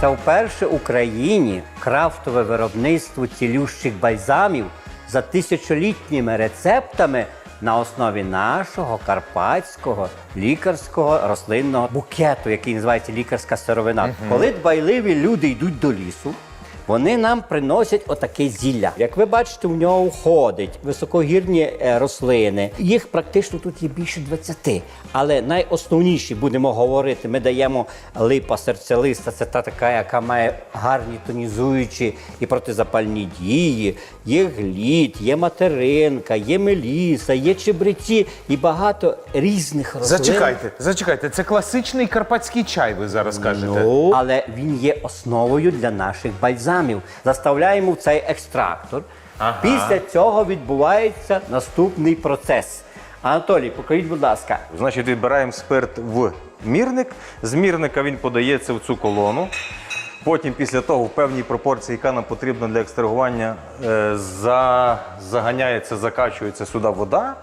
Це вперше в Україні крафтове виробництво цілющих бальзамів за тисячолітніми рецептами на основі нашого карпатського лікарського рослинного букету, який називається лікарська сировина. Коли дбайливі люди йдуть до лісу, вони нам приносять отаке зілля. Як ви бачите, в нього входить високогірні е, рослини. Їх практично тут є більше 20. Але найосновніші будемо говорити. Ми даємо липа серцелиста. Це та така, яка має гарні тонізуючі і протизапальні дії. Є глід, є материнка, є меліса, є чебреці і багато різних рослин. Зачекайте, зачекайте, це класичний карпатський чай, ви зараз кажете. Ну, але він є основою для наших бальзамів. Заставляємо в цей екстрактор. Ага. Після цього відбувається наступний процес. Анатолій, покажіть, будь ласка, Значить, відбираємо спирт в мірник. З мірника він подається в цю колону. Потім, після того, в певній пропорції, яка нам потрібна для екстрагування, е, за... заганяється, закачується сюди вода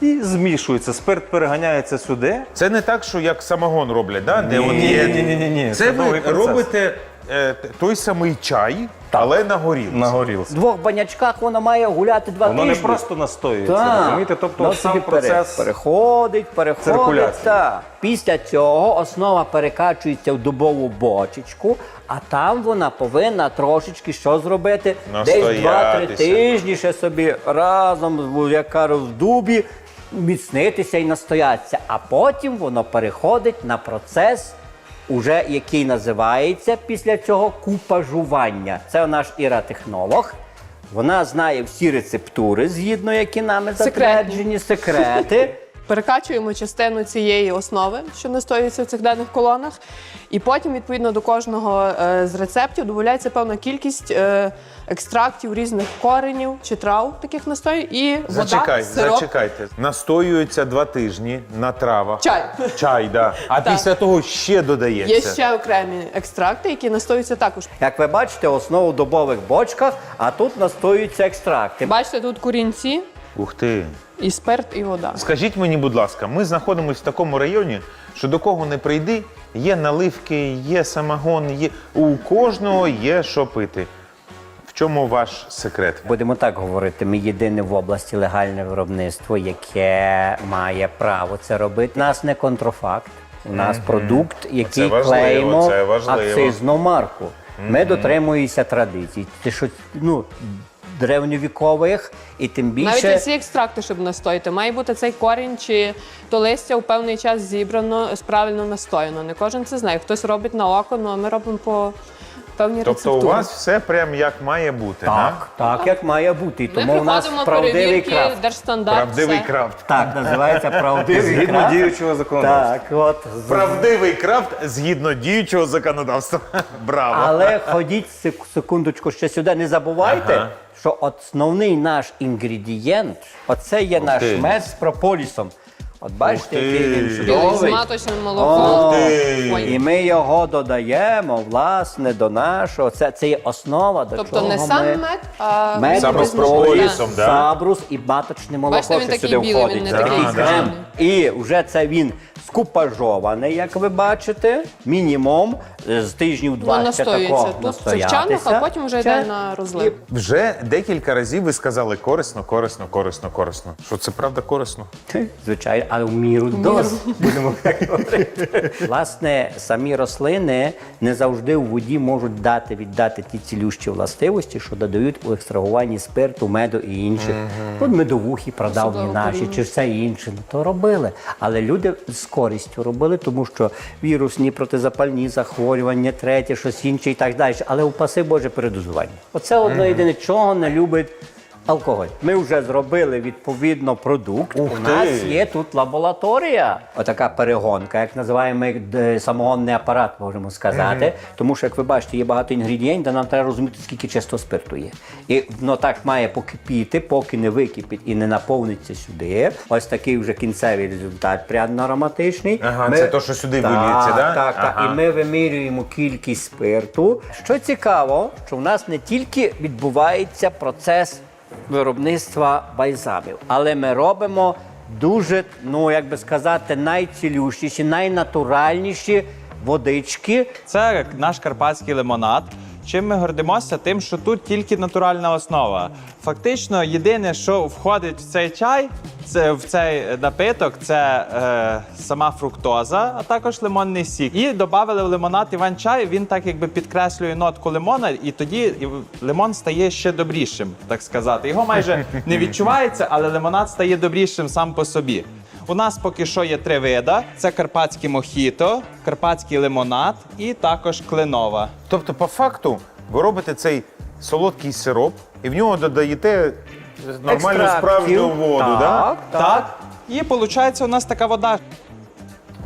і змішується. Спирт переганяється сюди. Це не так, що як самогон роблять, да? де от є. ні, ні, ні, ні. Це, Це ви процес. робите е, т- той самий чай, але на горілці. на в горілці. двох банячках воно має гуляти два Воно не тижні. просто настоюється, Так. розумієте? Тобто Воно сам собі пере- процес переходить, переходить. циркуляції. Так. Після цього основа перекачується в дубову бочечку, а там вона повинна трошечки що зробити? Десь 2-3 Настоятися. тижні ще собі разом, як кажуть, в дубі міцнитися і настоятися. А потім воно переходить на процес. Уже який називається після цього купажування. Це наш іра-технолог. Вона знає всі рецептури, згідно які нами затверджені, секрети. Перекачуємо частину цієї основи, що настоюється в цих даних колонах, і потім, відповідно до кожного е, з рецептів, додається певна кількість е, екстрактів різних коренів чи трав таких настоїв, і вода, Зачекайте, сироп, зачекайте. Настоюється два тижні на травах. чай. Чай, да. А Так. після того ще додається. Є ще окремі екстракти, які настоюються також. Як ви бачите, основу в дубових бочках, а тут настоюються екстракти. Бачите, тут корінці Ух ти. і спирт, і вода. Скажіть мені, будь ласка, ми знаходимося в такому районі, що до кого не прийди, є наливки, є самогон, є у кожного є що пити. В чому ваш секрет? Будемо так говорити. Ми єдине в області легальне виробництво, яке має право це робити. У нас не контрафакт, у нас продукт, який важливо, клеїмо це важливо. акцизну марку. Ми дотримуємося традицій. Те, що ну древньовікових, і тим більше Навіть ці екстракти, щоб настояти, має бути цей корінь чи то листя у певний час зібрано, правильно настояно. Не кожен це знає. Хтось робить на око, ну а ми робимо по певній Тобто рецептурі. у вас все прям як має бути, так, так як має бути. І Ми тому у нас проходимо правдивий перевірки, крафт. держстандарт. Правдивий все. крафт. Так, називається правдивий Згідно крафт. діючого законодавства. Так, от Правдивий крафт згідно діючого законодавства. Браво! Але ходіть сек- секундочку ще сюди. Не забувайте, Ага. що основний наш інгредієнт оце є наш ти. мед з прополісом. От бачите, Ух ти. який він Білий з чудовий. маточним молоком. О, ти. Ой. І ми його додаємо, власне, до нашого. Це, це є основа, до Тобто чого не сам ми... мед, а Мед Саме з з прополісом, да? сабрус і маточне молоко Бачите, він ще такий сюди білий, входить. він не Це такий такий зелений. крем. І вже це він скупажований, як ви бачите, мінімум з тижнів два Ну, ще настоюється. такого Тут це в чанах, а потім вже йде на розлив. Вже декілька разів ви сказали корисно, корисно, корисно, корисно. Що це правда корисно? Звичайно, але в міру доз. Будемо так говорити. Власне, самі рослини не завжди в воді можуть дати віддати ті цілющі властивості, що додають у екстрагуванні спирту, меду і інших. От медовухи Особливо наші, чи все інше. Ну то робили. Але люди з користю робили, тому що вірусні протизапальні захворювання, третє, щось інше і так далі. Але упаси Боже передозування. Оце одно єдине, чого не любить. Алкоголь. Ми вже зробили відповідно продукт. Ух У нас ти! є тут лабораторія. Отака перегонка, як називаємо як д- самогонний апарат, можемо сказати. Тому що, як ви бачите, є багато інгредієнтів, нам треба розуміти, скільки чистого спирту є. І воно так має покипіти, поки не википить і не наповниться сюди. Ось такий вже кінцевий результат, пряно-ароматичний. Ага, це то, що сюди виліється, да? Так, так. Ага. І ми вимірюємо кількість спирту. Що цікаво, що в нас не тільки відбувається процес виробництва бальзамів, але ми робимо дуже, ну як би сказати, найцілющіші, найнатуральніші водички. Це наш карпатський лимонад. Чим ми гордимося? Тим, що тут тільки натуральна основа. Фактично, єдине, що входить в цей чай, це в цей напиток, це е, сама фруктоза, а також лимонний сік. І додали в лимонад іван-чай. Він так якби підкреслює нотку лимона, і тоді лимон стає ще добрішим, так сказати. Його майже не відчувається, але лимонад стає добрішим сам по собі. У нас поки що є три вида: це карпатський мохіто, карпатський лимонад і також кленова. Тобто, по факту, ви робите цей солодкий сироп і в нього додаєте нормальну Екстрактів. справжню воду, так, да? так. І виходить, у нас така вода.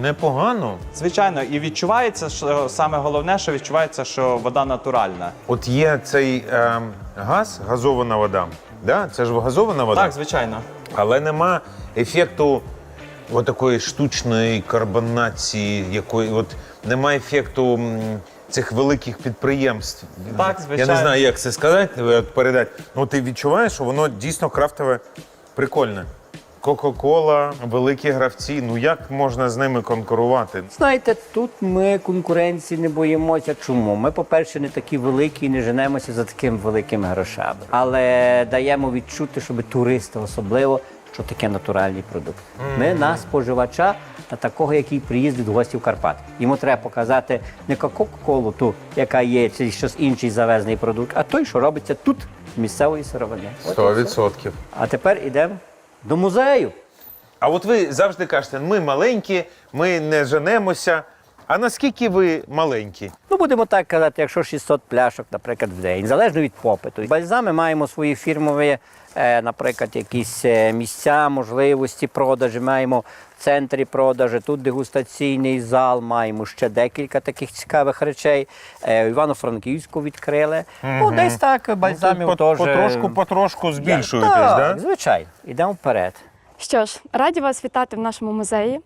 Непогано. Звичайно, і відчувається, що саме головне, що відчувається, що вода натуральна. От є цей ем, газ, газована вода. Да? Це ж газована вода, Так, звичайно. але нема ефекту от такої штучної карбонації, якої от нема ефекту цих великих підприємств. Так, Я не знаю, як це сказати, от передати. Ну ти відчуваєш, що воно дійсно крафтове, прикольне. Кока-кола, великі гравці. Ну як можна з ними конкурувати? Знаєте, тут ми конкуренції не боїмося. Чому? Ми, по-перше, не такі великі і не женемося за такими великими грошами. Але даємо відчути, щоб туристи особливо, що таке натуральний продукт. Ми на споживача, на такого, який приїздить в гості в Карпат. Йому треба показати не кока-колу, ту, яка є, чи щось інший завезений продукт, а той, що робиться тут, з місцевої сировини. От і Сто все. відсотків. А тепер йдемо до музею. А от ви завжди кажете, ми маленькі, ми не женемося. А наскільки ви маленькі? Ну, будемо так казати, якщо 600 пляшок, наприклад, в день, залежно від попиту. Бальзами маємо свої фірмові, е, наприклад, якісь е, місця, можливості продажі. Маємо в центрі продажі, тут дегустаційний зал, маємо ще декілька таких цікавих речей. Е, Івано-Франківську відкрили. Ну, десь так бальзамів По- теж. Потрошку, потрошку збільшуєтесь, так? так? Звичайно, йдемо вперед. Що ж, раді вас вітати в нашому музеї.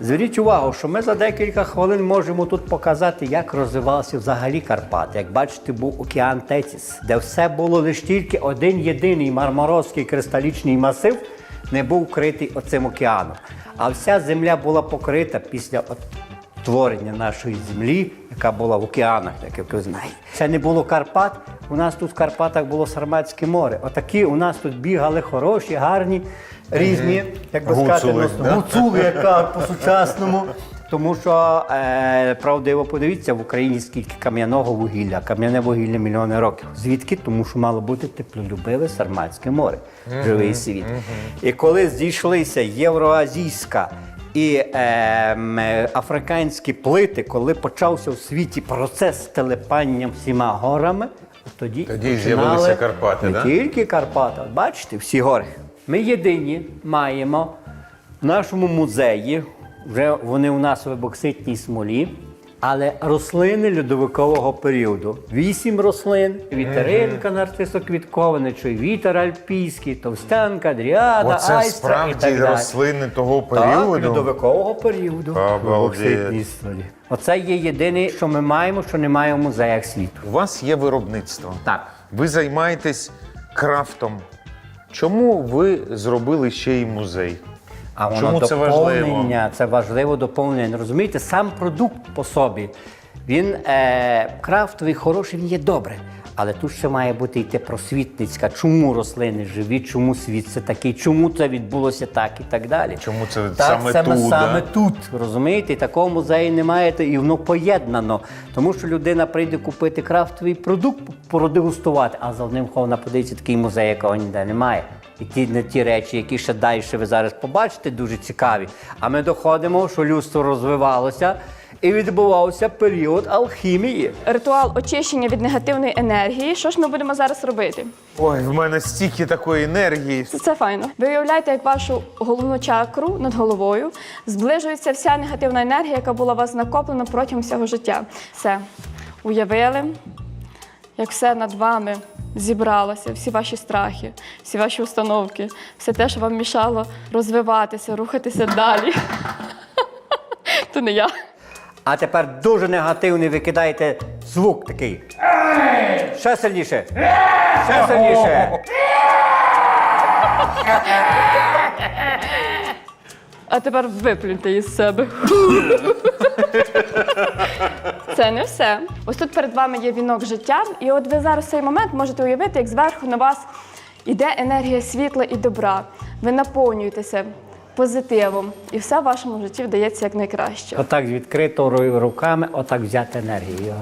Зверніть увагу, що ми за декілька хвилин можемо тут показати, як розвивався взагалі Карпат. Як бачите, був океан Тетіс, де все було лише тільки один єдиний мармаровський кристалічний масив не був вкритий оцим океаном. А вся земля була покрита після творення нашої землі, яка була в океанах, як ви знаєте. Ще не було Карпат. У нас тут в Карпатах було Сарматське море. Отакі у нас тут бігали хороші, гарні, різні, як би сказати, Гуцули, ну, да? гуцули, яка по-сучасному. Тому що е, правдиво подивіться в Україні скільки кам'яного вугілля, кам'яне вугілля мільйони років. Звідки? Тому що мало бути теплолюбиве Сарматське море, живий світ. І коли зійшлися євроазійська і е, африканські плити, коли почався в світі процес телепання всіма горами, тоді, Тоді починали з'явилися Карпати, не да? тільки Карпати, бачите, всі гори. Ми єдині маємо в нашому музеї, вже вони у нас в бокситній смолі, але рослини льодовикового періоду. Вісім рослин: вітеринка нарцисоквіткована, чи вітер альпійський, товстянка, дріада, Оце айстра і справді так далі. рослини того Так, періоду. льодовикового періоду. Обалдеть. в бокситній смолі. Оце є єдине, що ми маємо, що немає в музеях світу. У вас є виробництво. Так. Ви займаєтесь крафтом. Чому ви зробили ще й музей? А воно Чому це доповнення, це важливо доповнення. Розумієте, сам продукт по собі, він е, крафтовий, хороший, він є добре. Але тут ще має бути йти просвітницька, чому рослини живі, чому світ це такий, чому це відбулося так і так далі. Чому це так, саме саме, тут, саме да? тут, розумієте? І такого музею немає, і воно поєднано. Тому що людина прийде купити крафтовий продукт, продегустувати, а за одним вона подивиться такий музей, якого ніде немає. І ті не ті речі, які ще далі ви зараз побачите, дуже цікаві. А ми доходимо, що людство розвивалося і відбувався період алхімії. Ритуал очищення від негативної енергії. Що ж ми будемо зараз робити? Ой, в мене стільки такої енергії. Це, це файно. Ви уявляєте, як вашу головну чакру над головою зближується вся негативна енергія, яка була у вас накоплена протягом всього життя. Все. Уявили, як все над вами зібралося, всі ваші страхи, всі ваші установки, все те, що вам мішало розвиватися, рухатися далі. То не я. А тепер дуже негативний ви кидаєте звук такий. Ще сильніше. Ще сильніше. А тепер виплюньте із себе. Це не все. Ось тут перед вами є вінок життя, і от ви зараз цей момент можете уявити, як зверху на вас іде енергія світла і добра. Ви наповнюєтеся позитивом, і все в вашому житті вдається як найкраще. Отак з відкритою руками, отак взяти енергію.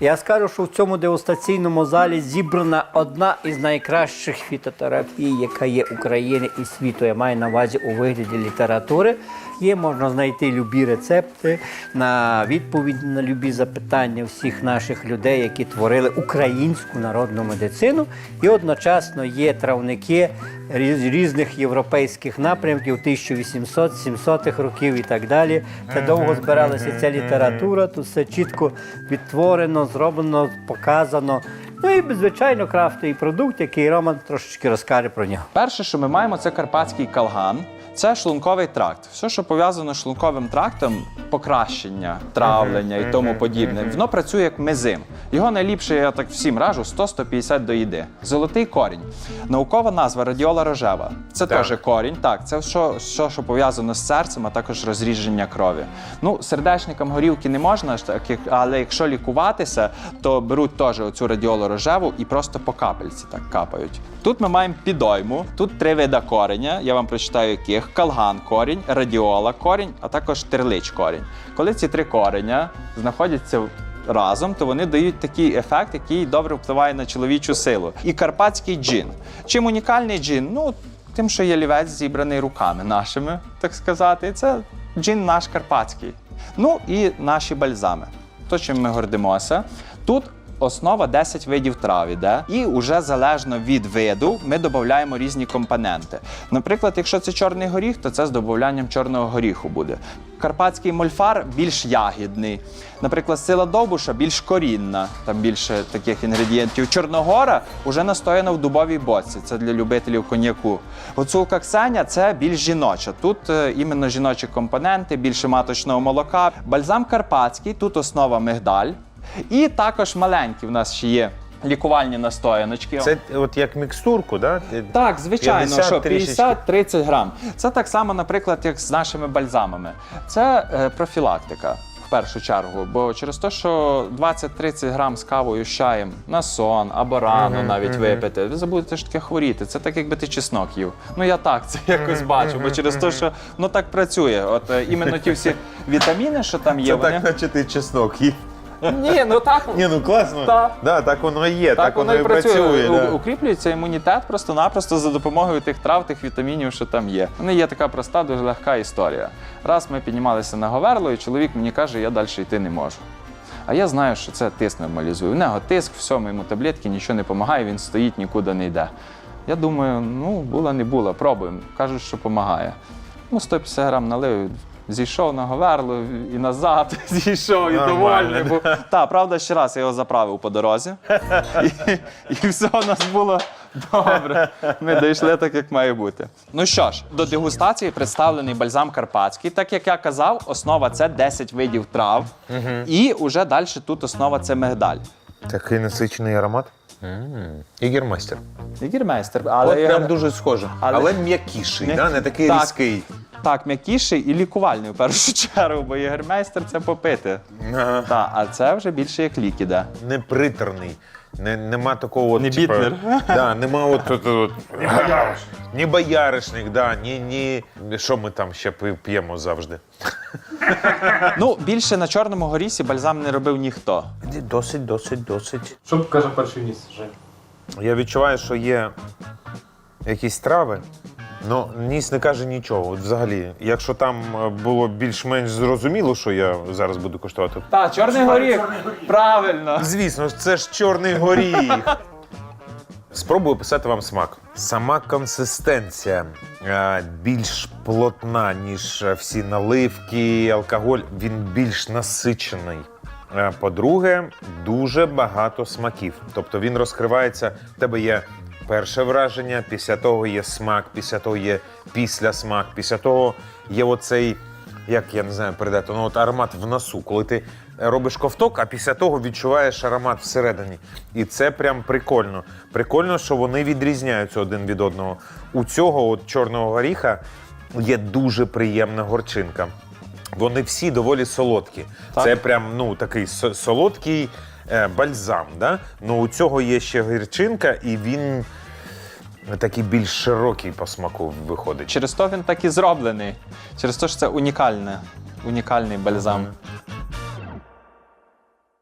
Я скажу, що в цьому дегустаційному залі зібрана одна із найкращих фітотерапій, яка є України і світу. Я маю на увазі у вигляді літератури. Є можна знайти любі рецепти на відповідь на любі запитання всіх наших людей, які творили українську народну медицину. І одночасно є травники різних європейських напрямків 1800-700 років і так далі. Це довго збиралася ця література. Тут все чітко відтворено, зроблено, показано. Ну і звичайно крафтовий продукт, який Роман трошечки розкаже про нього. Перше, що ми маємо, це карпатський калган. Це шлунковий тракт. Все, що пов'язано з шлунковим трактом, покращення, травлення і тому подібне, воно працює як мезим. Його найліпше, я так всім раджу, 100-150 до їди. Золотий корінь. Наукова назва радіола рожева. Це Так. теж корінь. Так, це що, що, що пов'язано з серцем, а також розріження крові. Ну, сердечникам горілки не можна, ж так як- але якщо лікуватися, то беруть теж оцю радіолу рожеву і просто по капельці так капають. Тут ми маємо підойму, тут три вида кореня. Я вам прочитаю яких: калган корінь, радіола корінь, а також терлич корінь. Коли ці три кореня знаходяться разом, то вони дають такий ефект, який добре впливає на чоловічу силу. І карпатський джин. Чим унікальний джин? Ну, тим, що є лівець зібраний руками нашими, так сказати. Це джин наш карпатський. Ну і наші бальзами. То, чим ми гордимося. Тут основа 10 видів трав іде, і вже залежно від виду ми додаємо різні компоненти. Наприклад, якщо це чорний горіх, то це з додаванням чорного горіху буде. Карпатський мольфар більш ягідний. Наприклад, сила довбуша більш корінна, там більше таких інгредієнтів. Чорногора вже настояна в дубовій боці. Це для любителів коньяку. Гуцулка Ксеня це більш жіноча. Тут е, іменно жіночі компоненти, більше маточного молока. Бальзам карпатський, тут основа мигдаль. І також маленькі в нас ще є лікувальні настояночки. Це от як мікстурку, да? Так, звичайно, 50 що трішечки. 50-30 грам. Це так само, наприклад, як з нашими бальзамами. Це е, профілактика. В першу чергу, бо через те, що 20-30 грам з кавою з чаєм на сон або рано навіть випити, ви забудете ж таке хворіти. Це так, якби ти чеснок їв. Ну я так це якось бачу, бо через те, що ну так працює. От е, іменно ті всі вітаміни, що там є, Це вони. так, наче ти чеснок їв. Ні, ну так. Ні, ну класно. Так. Да, так воно і є, так, воно і працює. У- да. Укріплюється імунітет просто-напросто за допомогою тих трав, тих вітамінів, що там є. Вони є така проста, дуже легка історія. Раз ми піднімалися на Говерло, і чоловік мені каже, я далі йти не можу. А я знаю, що це тиск нормалізує. У нього тиск, всьому йому таблетки, нічого не допомагає, він стоїть, нікуди не йде. Я думаю, ну, була не була, пробуємо. Кажуть, що допомагає. Ну, 150 грам налив, зійшов на Говерло і назад, зійшов і довольний. Був. Так, правда, ще раз я його заправив по дорозі. І, і все у нас було добре. Ми дійшли так, як має бути. Ну що ж, до дегустації представлений бальзам карпатський. Так як я казав, основа це 10 видів трав. І уже далі тут основа це мигдаль. Такий насичений аромат. Ігермастер. Ігірмейстер, але От я- прям дуже схоже. але- Але, м'якіший, М'я- да? не такий Так. різкий. Так м'якіший і лікувальний в першу чергу, бо ігермейстер це попити. Ага. Так, а це вже більше як лік іде. Не приторний. Не, нема такого от, Не типа, бітнер. Да, нема от, от, от, ні бояришник, да, ні, ні. Що ми там ще пи- п'ємо завжди? Ну, більше на чорному горісі бальзам не робив ніхто. Досить, досить, досить. Що каже перший ніс? Жень? Я відчуваю, що є якісь трави, але ніс не каже нічого. От взагалі, якщо там е, було більш-менш зрозуміло, що я зараз буду коштувати. Так, чорний горіх. Правильно. Звісно це ж чорний горіх. Спробую писати вам смак. Сама консистенція е, більш плотна, ніж е, всі наливки, алкоголь. Він більш насичений. Е, По-друге, дуже багато смаків. Тобто він розкривається. В тебе є перше враження, після того є смак, після того є післясмак, після того є оцей як я не знаю передати, ну от аромат в носу, коли ти робиш ковток, а після того відчуваєш аромат всередині. І це прям прикольно. Прикольно, що вони відрізняються один від одного. У цього от чорного горіха є дуже приємна горчинка. Вони всі доволі солодкі. Це прям ну такий солодкий е, бальзам. Да? Ну у цього є ще гірчинка, і він такий більш широкий по смаку виходить. Через то він так і зроблений. Через те, що це унікальне, унікальний бальзам.